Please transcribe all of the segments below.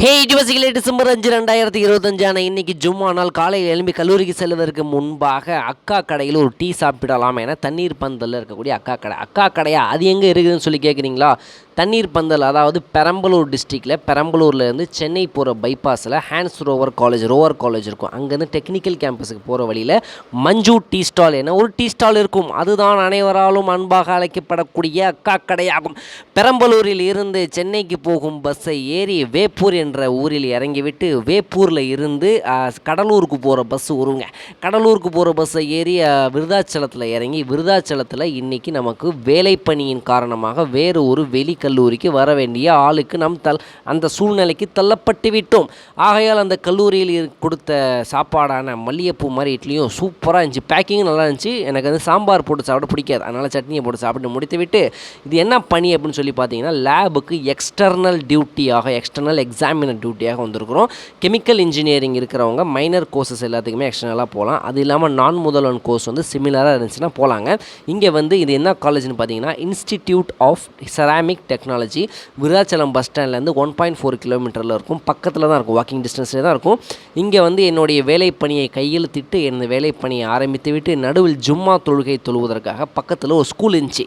ஹே டிவசிகளே December அஞ்சு ரெண்டாயிரத்தி இருபத்தஞ்சான இன்னைக்கு ஜும்மா நாள். காலையில் எழும்பி கல்லூரிக்கு செல்வதற்கு முன்பாக அக்கா கடையில் ஒரு டீ சாப்பிடலாம் என தண்ணீர் பந்தலில் இருக்கக்கூடிய அக்கா கடை. அக்கா கடையா? அது எங்கே இருக்குதுன்னு சொல்லி கேட்குறீங்களா தண்ணீர் பந்தல் அதாவது பெரம்பலூர் டிஸ்ட்ரிக்டில் பெரம்பலூர்லேருந்து சென்னை போகிற பைபாஸில் Hans Roever college Roever college இருக்கும். அங்கேருந்து டெக்னிக்கல் கேம்பஸுக்கு போகிற வழியில் மஞ்சு டீ ஸ்டால் என ஒரு டீ ஸ்டால் இருக்கும். அதுதான் அனைவராலும் அன்பாக அழைக்கப்படக்கூடிய அக்கா கடையாகும் பெரம்பலூரில் இருந்து சென்னைக்கு போகும் பஸ்ஸை ஏறி வேப்பூர் என்ற ஊரில் இறங்கிவிட்டு வேப்பூரில் இருந்து கடலூருக்கு போகிற பஸ் வருங்க கடலூருக்கு போகிற பஸ்ஸை ஏறி விருதாச்சலத்தில் இறங்கி விருதாச்சலத்தில் இன்றைக்கி நமக்கு வேலைப்பணியின் காரணமாக வேறு ஒரு வெளி கல்லூரிக்கு வர வேண்டிய ஆளுக்கு நாம் தல் அந்த சூழ்நிலைக்கு தள்ளப்பட்டு விட்டோம். ஆகையால் அந்த கல்லூரியில் கொடுத்த சாப்பாடான மல்லிகைப்பூ மாதிரி இட்லியும் சூப்பராக இருந்துச்சு. பேக்கிங்கும் நல்லா இருந்துச்சு. எனக்கு வந்து சாம்பார் போட்டு சாப்பிட பிடிக்காது. அதனால் சட்னியை போட்டு சாப்பிட்டு முடித்து விட்டு இது என்ன பணி அப்படின்னு சொல்லி பார்த்தீங்கன்னா லேபுக்கு எக்ஸ்டர்னல் டியூட்டியாக எக்ஸ்டர்னல் எக்ஸாமினர் டியூட்டியாக வந்திருக்கிறோம். கெமிக்கல் இன்ஜினியரிங் இருக்கிறவங்க மைனர் கோர்சஸ் எல்லாத்துக்குமே எக்ஸ்டர்னலாக போகலாம். அது இல்லாமல் நான் முதல்வன் கோர்ஸ் வந்து சிமிலராக இருந்துச்சுன்னா போகலாங்க இங்கே வந்து இது என்ன காலேஜ்னு பார்த்தீங்கன்னா institute of ceramic technology Virudhachalam bus ஸ்டாண்ட்லேருந்து ஒன் பாயிண்ட் ஃபோர் கிலோமீட்டரில் இருக்கும். பக்கத்தில் தான் இருக்கும். வாக்கிங் டிஸ்டன்ஸில் தான் இருக்கும். இங்கே வந்து என்னுடைய வேலைப்பணியை கையெழுத்திட்டு எனது வேலைப்பணியை ஆரம்பித்து விட்டு நடுவில் ஜும்மா தொழுகை தொழுவதற்காக பக்கத்தில் ஒரு ஸ்கூல் இருந்துச்சு.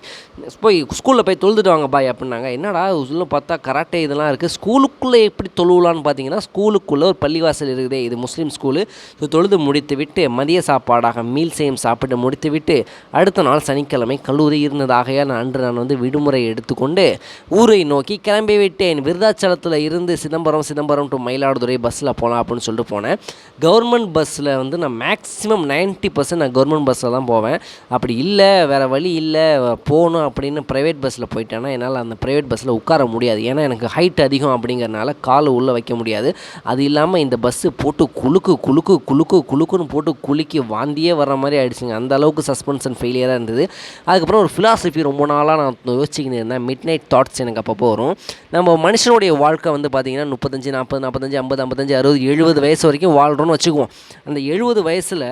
போய் ஸ்கூலில் போய் தொழுதுட்டு வாங்க பாய் அப்படின்னாங்க. என்னடா உள்ள பார்த்தா கராட்டே இதெல்லாம் இருக்குது ஸ்கூலுக்குள்ளே எப்படி தொழுவலான்னு பார்த்தீங்கன்னா ஸ்கூலுக்குள்ளே ஒரு பள்ளிவாசல் இருக்குதே இது முஸ்லீம் ஸ்கூலு ஸோ தொழுது முடித்து விட்டு மதிய சாப்பாடாக மீல் செய்யும் சாப்பிட்டு முடித்து விட்டு அடுத்த நாள் சனிக்கிழமை கல்லூரி இருந்ததாகையால் நான் அன்று நான் வந்து விடுமுறை எடுத்துக்கொண்டு ஊரை நோக்கி கிளம்பி விட்டேன். விருதாச்சலத்தில் இருந்து சிதம்பரம் சிதம்பரம் டு மயிலாடுதுறை பஸ்ஸில் போகலாம் அப்படின்னு சொல்லிட்டு போனேன். கவர்மெண்ட் பஸ்ஸில் வந்து நான் மேக்ஸிமம் 90% பர்சன்ட் நான் கவர்மெண்ட் பஸ்ஸில் தான் போவேன். அப்படி இல்லை வேறு வழி இல்லை போகணும் அப்படின்னு ப்ரைவேட் பஸ்ஸில் போயிட்டேன்னா என்னால் அந்த ப்ரைவேட் பஸ்ஸில் உட்கார முடியாது. ஏன்னா எனக்கு ஹைட் அதிகம் அப்படிங்கிறனால கால் உள்ளே வைக்க முடியாது. அது இல்லாமல் இந்த பஸ்ஸு போட்டு குலுக்கு குலுக்கு குலுக்கு குலுக்குன்னு போட்டு குலுக்கி வாந்தியே வர மாதிரி ஆகிடுச்சிங்க அந்த அளவுக்கு சஸ்பென்ஷன் ஃபெயிலியராக இருந்தது. அதுக்கப்புறம் ஒரு ஃபிலாசபி ரொம்ப நாளாக நான் யோசிச்சுக்கிட்டு இருந்தேன். மிட் நைட் தாட்ஸ் எனக்கு அப்பப்போ வரும் நம்ம மனுஷனுடைய வாழ்க்கை வந்து பார்த்திங்கன்னா முப்பத்தஞ்சு நாற்பது நாற்பத்தஞ்சு ஐம்பது ஐம்பத்தஞ்சு அறுபது எழுபது வயசு வரைக்கும் வாழ்கிறோம்னு வச்சுக்குவோம். அந்த எழுபது வயசில்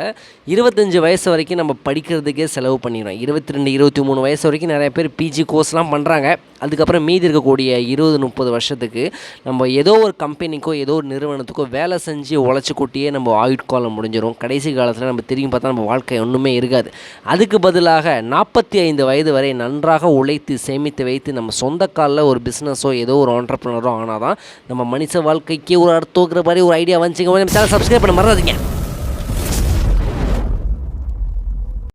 இருபத்தஞ்சு வயசு வரைக்கும் நம்ம படிக்கிறதுக்கே செலவு பண்ணிடுறோம். இருபத்தி ரெண்டு இருபத்தி மூணு வயசு வரைக்கும் நிறைய பேர் பிஜி கோர்ஸ்லாம் பண்ணுறாங்க அதுக்கப்புறம் மீதி இருக்கக்கூடிய இருபது முப்பது வருஷத்துக்கு நம்ம ஏதோ ஒரு கம்பெனிக்கோ ஏதோ ஒரு நிறுவனத்துக்கோ வேலை செஞ்சு உழைச்சி கொட்டியே நம்ம ஆயுட்காலம் முடிஞ்சிடும் கடைசி காலத்தில் நம்ம திரும்பி பார்த்தா நம்ம வாழ்க்கை ஒன்றுமே இருக்காது. அதுக்கு பதிலாக நாற்பத்தி ஐந்து வயது வரை நன்றாக உழைத்து சேமித்து வைத்து நம்ம சொந்த சொந்த காலில் ஒரு பிஸ்னஸோ ஏதோ ஒரு ஆண்டர்ப்ரனரோ ஆனால் தான் நம்ம மனுஷ வாழ்க்கைக்கு ஒரு அர்த்தங்கிற மாதிரி ஒரு ஐடியா வந்துச்சுங்க. நம்ம சேனல் சப்ஸ்கிரைப் பண்ண மறந்துங்க